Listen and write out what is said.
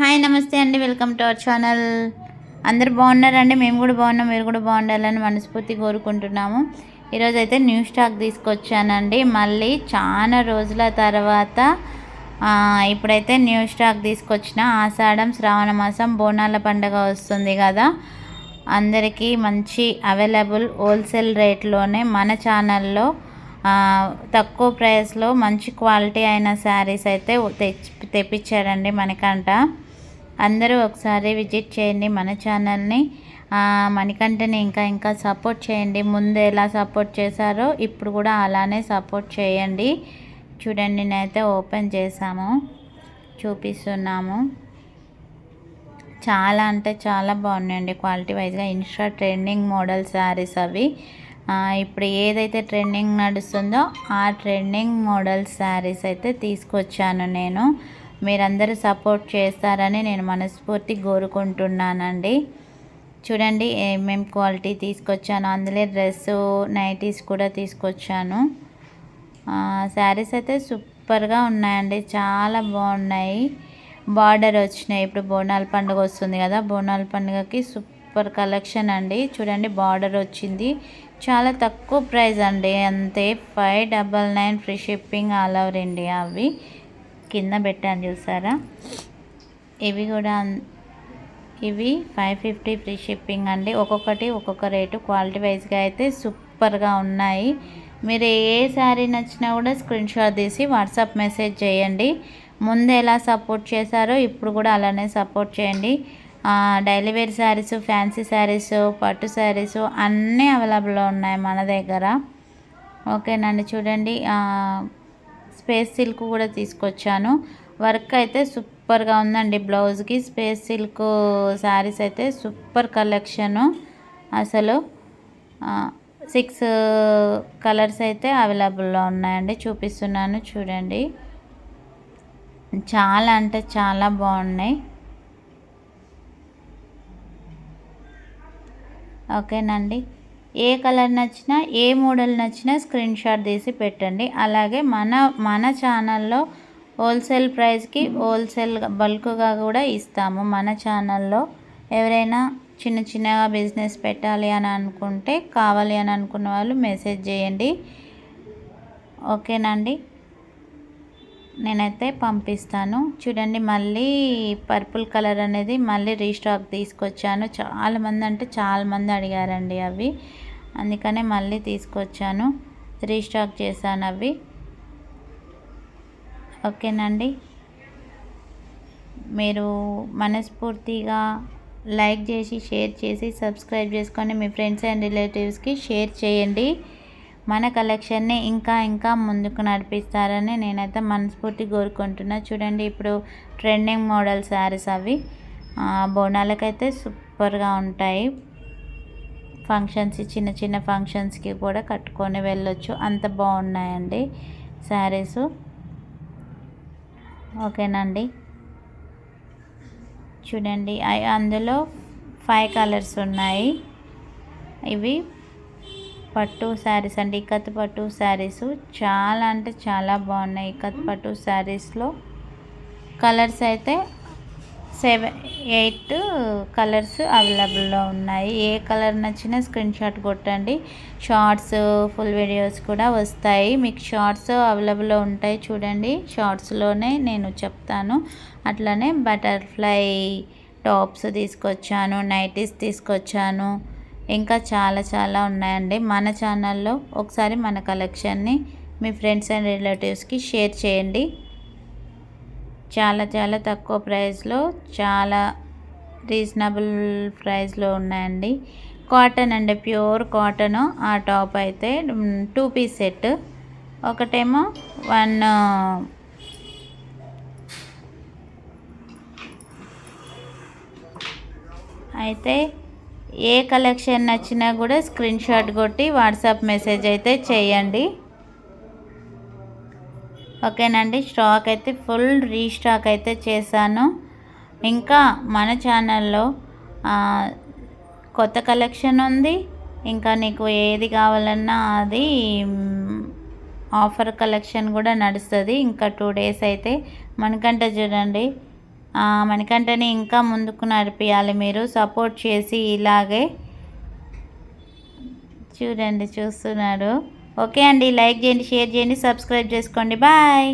Hi నమస్తే అండి. Welcome to our channel. అందరు బాగున్నారండి? మేము కూడా బాగున్నాం మీరు కూడా బాగుండాలని మనస్ఫూర్తి కోరుకుంటున్నాము. ఈరోజు అయితే న్యూ స్టాక్ తీసుకొచ్చానండి. మళ్ళీ చాలా రోజుల తర్వాత ఇప్పుడైతే న్యూ స్టాక్ తీసుకొచ్చిన ఆషాఢం శ్రావణ మాసం బోనాల పండుగ వస్తుంది కదా. అందరికీ మంచి అవైలబుల్ హోల్సేల్ రేట్లోనే మన ఛానల్లో తక్కువ ప్రైస్లో మంచి క్వాలిటీ అయిన శారీస్ అయితే తెచ్చి తెప్పించారండి మనకంట. అందరూ ఒకసారి విజిట్ చేయండి మన ఛానల్ని. మణికంఠని ఇంకా ఇంకా సపోర్ట్ చేయండి. ముందు ఎలా సపోర్ట్ చేశారో ఇప్పుడు కూడా అలానే సపోర్ట్ చేయండి. చూడండి నేనైతే ఓపెన్ చేసాము చూపిస్తున్నాము. చాలా అంటే చాలా బాగున్నాయండి క్వాలిటీ వైజ్గా. ఇన్స్టా ట్రెండింగ్ మోడల్ శారీస్ అవి. ఇప్పుడు ఏదైతే ట్రెండింగ్ నడుస్తుందో ఆ ట్రెండింగ్ మోడల్ శారీస్ అయితే తీసుకొచ్చాను నేను. మీరందరూ సపోర్ట్ చేస్తారని నేను మనస్ఫూర్తి కోరుకుంటున్నానండి. చూడండి ఏమేం క్వాలిటీ తీసుకొచ్చాను. అందులో డ్రెస్సు నైటీస్ కూడా తీసుకొచ్చాను. శారీస్ అయితే సూపర్గా ఉన్నాయండి. చాలా బాగున్నాయి. బార్డర్ వచ్చినాయి. ఇప్పుడు బోనాల పండుగ వస్తుంది కదా బోనాల పండుగకి సూపర్ కలెక్షన్ అండి. చూడండి బార్డర్ వచ్చింది. చాలా తక్కువ ప్రైస్ అండి. అంతే five double nine free shipping all over India అవి. కింద పెట్టాను చూసారా? ఇవి కూడా ఇవి ఫైవ్ ఫిఫ్టీ ఫ్రీ షిప్పింగ్ అండి. ఒక్కొక్కటి ఒక్కొక్క రేటు. క్వాలిటీ వైజ్గా అయితే సూపర్గా ఉన్నాయి. మీరు ఏ శారీ నచ్చినా కూడా స్క్రీన్ షాట్ తీసి వాట్సాప్ మెసేజ్ చేయండి. ముందు ఎలా సపోర్ట్ చేశారో ఇప్పుడు కూడా అలానే సపోర్ట్ చేయండి. Daily wear saris fancy saris పట్టు శారీస్ అన్నీ అవైలబుల్లో ఉన్నాయి మన దగ్గర. ఓకేనండి చూడండి. స్పేస్ సిల్క్ కూడా తీసుకొచ్చాను. వర్క్ అయితే సూపర్గా ఉందండి బ్లౌజ్కి. స్పేస్ సిల్క్ శారీస్ అయితే సూపర్ కలెక్షను. అసలు సిక్స్ కలర్స్ అయితే అవైలబుల్లో ఉన్నాయండి. చూపిస్తున్నాను చూడండి. చాలా అంటే చాలా బాగున్నాయి. ఓకేనండి. ఏ కలర్ నచ్చినా ఏ మోడల్ నచ్చినా స్క్రీన్ షాట్ తీసి పెట్టండి. అలాగే మన మన ఛానల్లో హోల్సేల్ ప్రైస్కి హోల్సేల్ బల్క్గా కూడా ఇస్తాము. మన ఛానల్లో ఎవరైనా చిన్న చిన్నగా బిజినెస్ పెట్టాలి అని అనుకుంటే కావాలి అని అనుకున్న వాళ్ళు మెసేజ్ చేయండి. ఓకేనండి నేనైతే పంపిస్తాను. చూడండి మళ్ళీ పర్పుల్ కలర్ అనేది మళ్ళీ రీస్టాక్ తీసుకొచ్చాను. చాలామంది అంటే చాలామంది అడిగారండి అవి. అందుకనే మళ్ళీ తీసుకొచ్చాను. రీస్టాక్ చేశాను అవి. ఓకేనండి. మీరు మనస్ఫూర్తిగా లైక్ చేసి షేర్ చేసి సబ్స్క్రైబ్ చేసుకొని మీ ఫ్రెండ్స్ అండ్ రిలేటివ్స్కి షేర్ చేయండి. మన కలెక్షన్ని ఇంకా ఇంకా ముందుకు నడిపిస్తారని నేనైతే మనస్ఫూర్తి కోరుకుంటున్నా. చూడండి ఇప్పుడు ట్రెండింగ్ మోడల్ శారీస్ అవి. బోనాలకైతే సూపర్గా ఉంటాయి. ఫంక్షన్స్ చిన్న చిన్న ఫంక్షన్స్కి కూడా కట్టుకొని వెళ్ళొచ్చు. అంత బాగున్నాయండి శారీస్. ఓకేనండి. చూడండి అందులో ఫైవ్ కలర్స్ ఉన్నాయి. ఇవి పట్టు శారీస్ అండి. ఇక్కత్ పట్టు శారీస్ చాలా అంటే చాలా బాగున్నాయి. ఇక్కత్ పట్టు శారీస్లో కలర్స్ అయితే సెవెన్ ఎయిట్ కలర్స్ అవైలబుల్లో ఉన్నాయి. ఏ కలర్ నచ్చినా స్క్రీన్ షాట్ కొట్టండి. షార్ట్స్ ఫుల్ వీడియోస్ కూడా వస్తాయి. మీకు షార్ట్స్ అవైలబుల్లో ఉంటాయి చూడండి. షార్ట్స్లోనే నేను చెప్తాను. అట్లనే బటర్ఫ్లై టాప్స్ తీసుకొచ్చాను. నైటీస్ తీసుకొచ్చాను. ఇంకా చాలా చాలా ఉన్నాయండి. మన ఛానల్లో ఒకసారి మన కలెక్షన్ని మీ ఫ్రెండ్స్ అండ్ రిలేటివ్స్కి షేర్ చేయండి. చాలా చాలా తక్కువ ప్రైస్లో చాలా రీజనబుల్ ప్రైస్లో ఉన్నాయండి. కాటన్ అండి ప్యూర్ కాటన్. ఆ టాప్ అయితే టూ పీస్ సెట్. ఒకటేమో వన్ అయితే ఏ కలెక్షన్ నచ్చినా కూడా స్క్రీన్ షాట్ కొట్టి వాట్సాప్ మెసేజ్ అయితే చేయండి. ఓకేనండి స్టాక్ అయితే ఫుల్ రీస్టాక్ అయితే చేశాను. ఇంకా మన ఛానల్లో కొత్త కలెక్షన్ ఉంది. ఇంకా నీకు ఏది కావాలన్నా అది ఆఫర్ కలెక్షన్ కూడా నడుస్తుంది. ఇంకా టూ డేస్ అయితే మనకంటే చూడండి. మణికంఠని ఇంకా ముందుకు నడిపించాలి మీరు. సపోర్ట్ చేసి ఇలాగే చూడండి చూస్తున్నారు. ఓకే అండి లైక్ చేయండి షేర్ చేయండి సబ్స్క్రైబ్ చేసుకోండి. బాయ్.